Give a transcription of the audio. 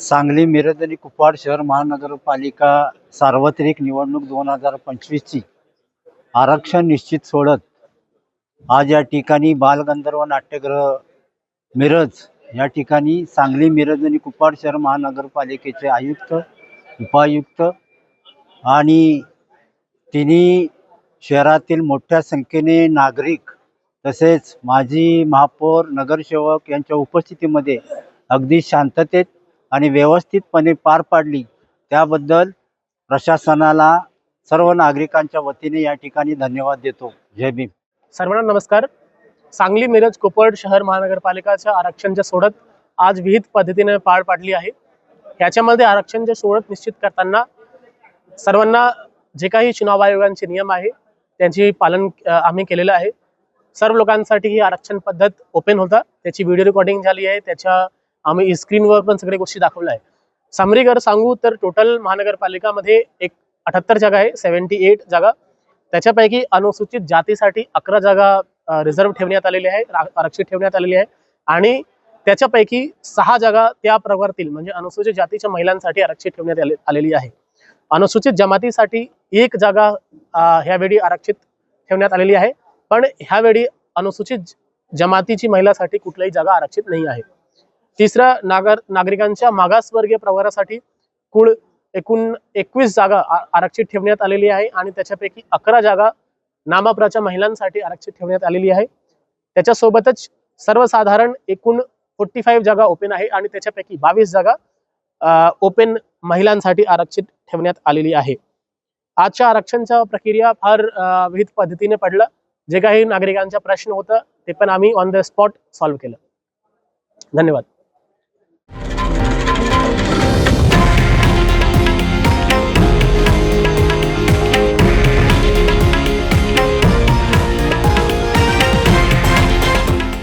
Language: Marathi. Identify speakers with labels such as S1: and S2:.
S1: सांगली मिरज आणि कुपवाड शहर महानगरपालिका सार्वत्रिक निवडणूक दोन हजार पंचवीसची आरक्षण निश्चित सोडत आज या ठिकाणी बालगंधर्व नाट्यगृह मिरज या ठिकाणी सांगली मिरज आणि कुपवाड शहर महानगरपालिकेचे आयुक्त उपायुक्त आणि तिन्ही शहरातील मोठ्या संख्येने नागरिक तसेच माजी महापौर नगरसेवक यांच्या उपस्थितीमध्ये अगदी शांततेत आणि व्यवस्थितपणे पार पाडली त्याबद्दल प्रशासनाला सर्व नागरिकांच्या वतीने या ठिकाणी धन्यवाद देतो. जय भीम.
S2: सर्वांना नमस्कार. सांगली मिरज कोपर्ड शहर महानगरपालिकाच्या आरक्षणच्या सोडत आज विहित पद्धतीने पार पाडली आहे. याच्यामध्ये आरक्षणच्या सोडत निश्चित करताना सर्वांना जे काही चुनाव आयोगांचे नियम आहे त्यांची पालन आम्ही केलेलं आहे. सर्व लोकांसाठी ही आरक्षण पद्धत ओपन होता. त्याची व्हिडिओ रेकॉर्डिंग झाली आहे. त्याच्या आम्ही स्क्रीनवर पण सगळ्या गोष्टी दाखवल्या आहे सामरीगर सांगू तर टोटल महानगरपालिकामध्ये एक अठ्याहत्तर जागा आहे सेव्हन्टी एट जागा. त्याच्यापैकी अनुसूचित जातीसाठी अकरा जागा रिझर्व्ह ठेवण्यात आलेली आहे आरक्षित ठेवण्यात आलेली आहे. आणि त्याच्यापैकी सहा जागा त्या प्रवर्तील म्हणजे अनुसूचित जातीच्या महिलांसाठी आरक्षित ठेवण्यात आले- आलेली आहे. अनुसूचित जमातीसाठी एक जागा ह्यावेळी आरक्षित ठेवण्यात आलेली आहे. पण ह्यावेळी अनुसूचित जमातीची महिलासाठी कुठल्याही जागा आरक्षित नाही आहे. तिसरा नागर नागरिकांच्या मागासवर्गीय प्रवारासाठी कुळ एकूण एकवीस जागा आरक्षित ठेवण्यात आलेली आहे आणि त्याच्यापैकी अकरा जागा नामापराच्या महिलांसाठी आरक्षित ठेवण्यात आलेली आहे. त्याच्यासोबतच सर्वसाधारण एकूण फोर्टी फाईव्ह जागा ओपन आहे आणि त्याच्यापैकी बावीस जागा ओपन महिलांसाठी आरक्षित ठेवण्यात आलेली आहे. आजच्या आरक्षणच्या प्रक्रिया फार विविध पद्धतीने पडलं. जे काही नागरिकांचा प्रश्न होता ते पण आम्ही ऑन द स्पॉट सॉल्व्ह केलं. धन्यवाद.